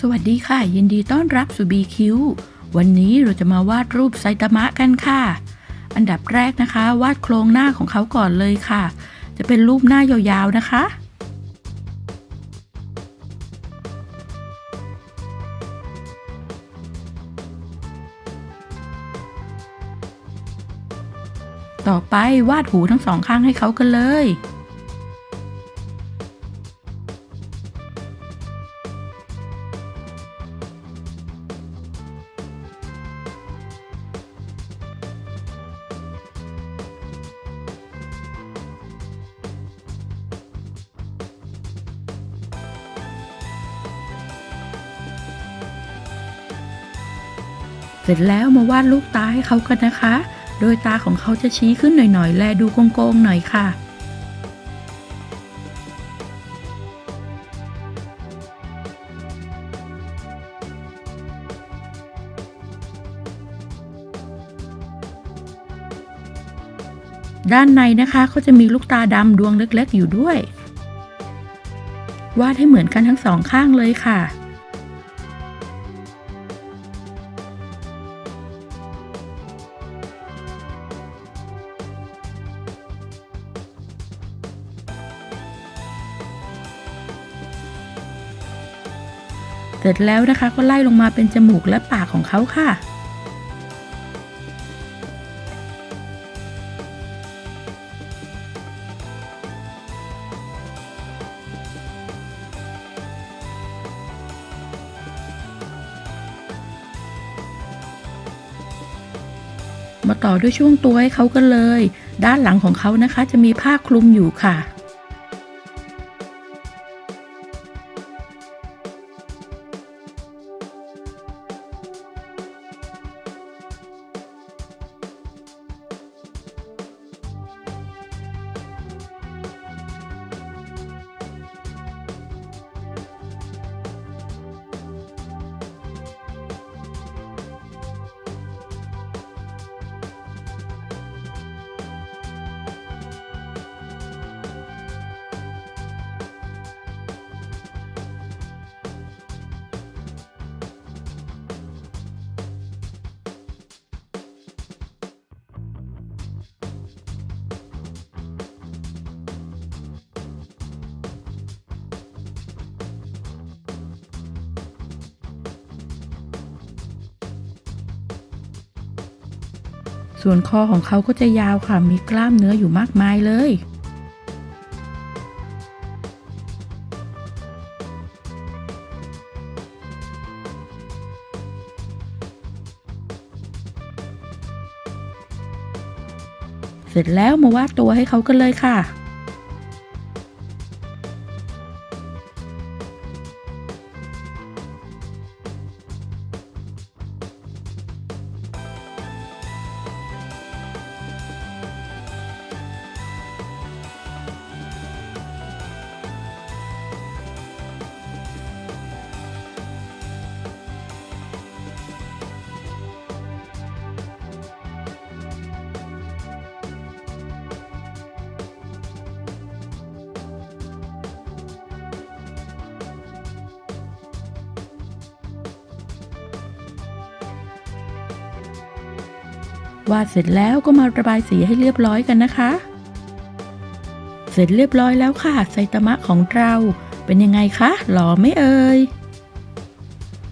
สวัสดีค่ะ ยินดีต้อนรับสู่ BQ วันนี้เราจะมาวาดรูปไซตามะกันค่ะ อันดับแรกนะคะ วาดโครงหน้าของเขาก่อนเลยค่ะ จะเป็นรูปหน้ายาวๆนะคะ ต่อไปวาดหูทั้งสองข้างให้เขากันเลย เสร็จแล้วมาวาดลูกตาให้เขากันนะคะ โดยตาของเขาจะชี้ขึ้นหน่อยๆ แลดูโกงๆหน่อยค่ะด้านในนะคะก็จะมีลูกตาดำดวงเล็กๆอยู่ด้วย วาดให้เหมือนกันทั้งสองข้างเลยค่ะ เสร็จแล้วนะคะก็ไล่ลงมาเป็นจมูกและปากของเขาค่ะ มาต่อด้วยช่วงตัวให้เขากันเลย ด้านหลังของเขานะคะจะมีผ้าคลุมอยู่ค่ะ ส่วนคอของเขาก็จะยาวค่ะมีกล้ามเนื้ออยู่มากมายเลยเสร็จแล้วมาวาดตัวให้เขากันเลยค่ะ วาดเสร็จแล้วก็มาระบายสีให้เรียบร้อยกันนะคะ เสร็จเรียบร้อยแล้วค่ะไซตามะของเราเป็นยังไงคะหล่อไหม่เอ่ย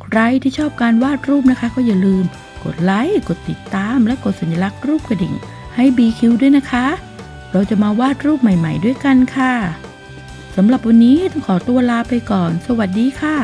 ใครที่ชอบการวาดรูปนะคะ ก็อย่าลืม กดไลค์กดติดตาม และกดสัญลักษณ์รูปกระดิ่ง ให้ BQ ด้วยนะคะ เราจะมาวาดรูปใหม่ ๆ ด้วยกันค่ะสำหรับวันนี้ต้องขอตัวลาไปก่อน สวัสดีค่ะ